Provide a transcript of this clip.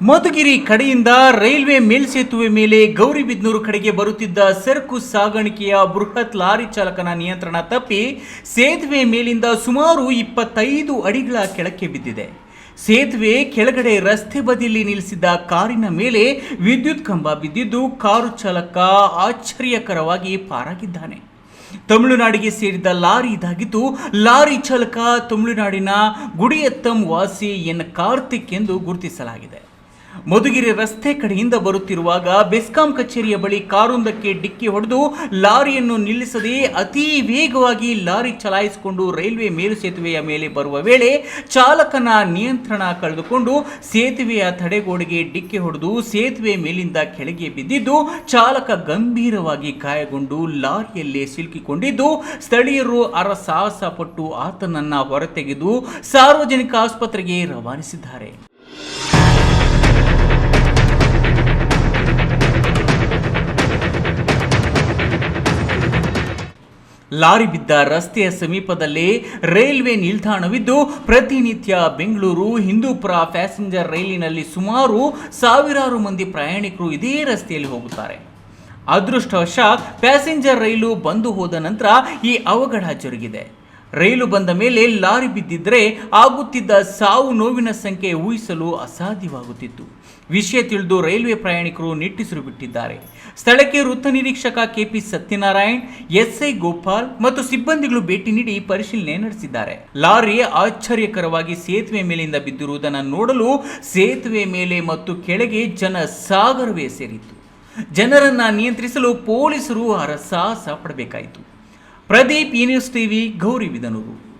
ಮಧುಗಿರಿ ಕಡೆಯಿಂದ ರೈಲ್ವೆ ಮೇಲ್ಸೇತುವೆ ಮೇಲೆ ಗೌರಿಬಿದ್ನೂರು ಕಡೆಗೆ ಬರುತ್ತಿದ್ದ ಸರಕು ಸಾಗಾಣಿಕೆಯ ಬೃಹತ್ ಲಾರಿ ಚಾಲಕನ ನಿಯಂತ್ರಣ ತಪ್ಪಿ ಸೇತುವೆ ಮೇಲಿಂದ ಸುಮಾರು ಇಪ್ಪತ್ತೈದು ಅಡಿಗಳ ಕೆಳಕ್ಕೆ ಬಿದ್ದಿದೆ. ಸೇತುವೆ ಕೆಳಗಡೆ ರಸ್ತೆ ಬದಿಯಲ್ಲಿ ನಿಲ್ಲಿಸಿದ್ದ ಕಾರಿನ ಮೇಲೆ ವಿದ್ಯುತ್ ಕಂಬ ಬಿದ್ದಿದ್ದು ಕಾರು ಚಾಲಕ ಆಶ್ಚರ್ಯಕರವಾಗಿ ಪಾರಾಗಿದ್ದಾನೆ. ತಮಿಳುನಾಡಿಗೆ ಸೇರಿದ ಲಾರಿ ಇದಾಗಿದ್ದು, ಲಾರಿ ಚಾಲಕ ತಮಿಳುನಾಡಿನ ಗುಡಿಯತ್ತಂ ವಾಸಿ ಎನ್ ಕಾರ್ತಿಕ್ ಎಂದು ಗುರುತಿಸಲಾಗಿದೆ. ಮಧುಗಿರಿ ರಸ್ತೆ ಕಡೆಯಿಂದ ಬರುತ್ತಿರುವಾಗ ಬೆಸ್ಕಾಂ ಕಚೇರಿಯ ಬಳಿ ಕಾರೊಂದಕ್ಕೆ ಡಿಕ್ಕಿ ಹೊಡೆದು ಲಾರಿಯನ್ನು ನಿಲ್ಲಿಸದೆ ಅತಿ ವೇಗವಾಗಿ ಲಾರಿ ಚಲಾಯಿಸಿಕೊಂಡು ರೈಲ್ವೆ ಮೇಲುಸೇತುವೆಯ ಮೇಲೆ ಬರುವ ವೇಳೆ ಚಾಲಕನ ನಿಯಂತ್ರಣ ಕಳೆದುಕೊಂಡು ಸೇತುವೆಯ ತಡೆಗೋಡೆಗೆ ಡಿಕ್ಕಿ ಹೊಡೆದು ಸೇತುವೆ ಮೇಲಿಂದ ಕೆಳಗೆ ಬಿದ್ದಿದ್ದು ಚಾಲಕ ಗಂಭೀರವಾಗಿ ಗಾಯಗೊಂಡು ಲಾರಿಯಲ್ಲೇ ಸಿಲುಕಿಕೊಂಡಿದ್ದು ಸ್ಥಳೀಯರು ಅರಸಾಹಸ ಪಟ್ಟು ಆತನನ್ನ ಹೊರತೆಗೆದು ಸಾರ್ವಜನಿಕ ಆಸ್ಪತ್ರೆಗೆ ರವಾನಿಸಿದ್ದಾರೆ. ಲಾರಿ ಬಿದ್ದ ರಸ್ತೆಯ ಸಮೀಪದಲ್ಲಿ ರೈಲ್ವೆ ನಿಲ್ದಾಣವಿದ್ದು, ಪ್ರತಿನಿತ್ಯ ಬೆಂಗಳೂರು, ಹಿಂದೂಪುರ ಪ್ಯಾಸೆಂಜರ್ ರೈಲಿನಲ್ಲಿ ಸುಮಾರು ಸಾವಿರಾರು ಮಂದಿ ಪ್ರಯಾಣಿಕರು ಇದೇ ರಸ್ತೆಯಲ್ಲಿ ಹೋಗುತ್ತಾರೆ. ಅದೃಷ್ಟವಶಾತ್ ಪ್ಯಾಸೆಂಜರ್ ರೈಲು ಬಂದು ಹೋದ ನಂತರ ಈ ಅವಘಡ ಜರುಗಿದೆ. ರೈಲು ಬಂದ ಮೇಲೆ ಲಾರಿ ಬಿದ್ದಿದ್ದರೆ ಆಗುತ್ತಿದ್ದ ಸಾವು ನೋವಿನ ಸಂಖ್ಯೆ ಊಹಿಸಲು ಅಸಾಧ್ಯವಾಗುತ್ತಿತ್ತು. ವಿಷಯ ತಿಳಿದು ರೈಲ್ವೆ ಪ್ರಯಾಣಿಕರು ನಿಟ್ಟಿಸಿರು ಬಿಟ್ಟಿದ್ದಾರೆ. ಸ್ಥಳಕ್ಕೆ ವೃತ್ತ ನಿರೀಕ್ಷಕ ಕೆಪಿ ಸತ್ಯನಾರಾಯಣ್, ಎಸ್ಐ ಗೋಪಾಲ್ ಮತ್ತು ಸಿಬ್ಬಂದಿಗಳು ಭೇಟಿ ನೀಡಿ ಪರಿಶೀಲನೆ ನಡೆಸಿದ್ದಾರೆ. ಲಾರಿ ಆಶ್ಚರ್ಯಕರವಾಗಿ ಸೇತುವೆ ಮೇಲಿಂದ ಬಿದ್ದಿರುವುದನ್ನು ನೋಡಲು ಸೇತುವೆ ಮೇಲೆ ಮತ್ತು ಕೆಳಗೆ ಜನ ಸಾಗರವೇ ಸೇರಿತ್ತು. ಜನರನ್ನ ನಿಯಂತ್ರಿಸಲು ಪೊಲೀಸರು ಹರಸಾಹಸ ಪಡಬೇಕಾಯಿತು. ಪ್ರದೀಪ್ ಈ ನ್ಯೂಸ್ ಟಿವಿ ಗೌರಿಬಿದನೂರು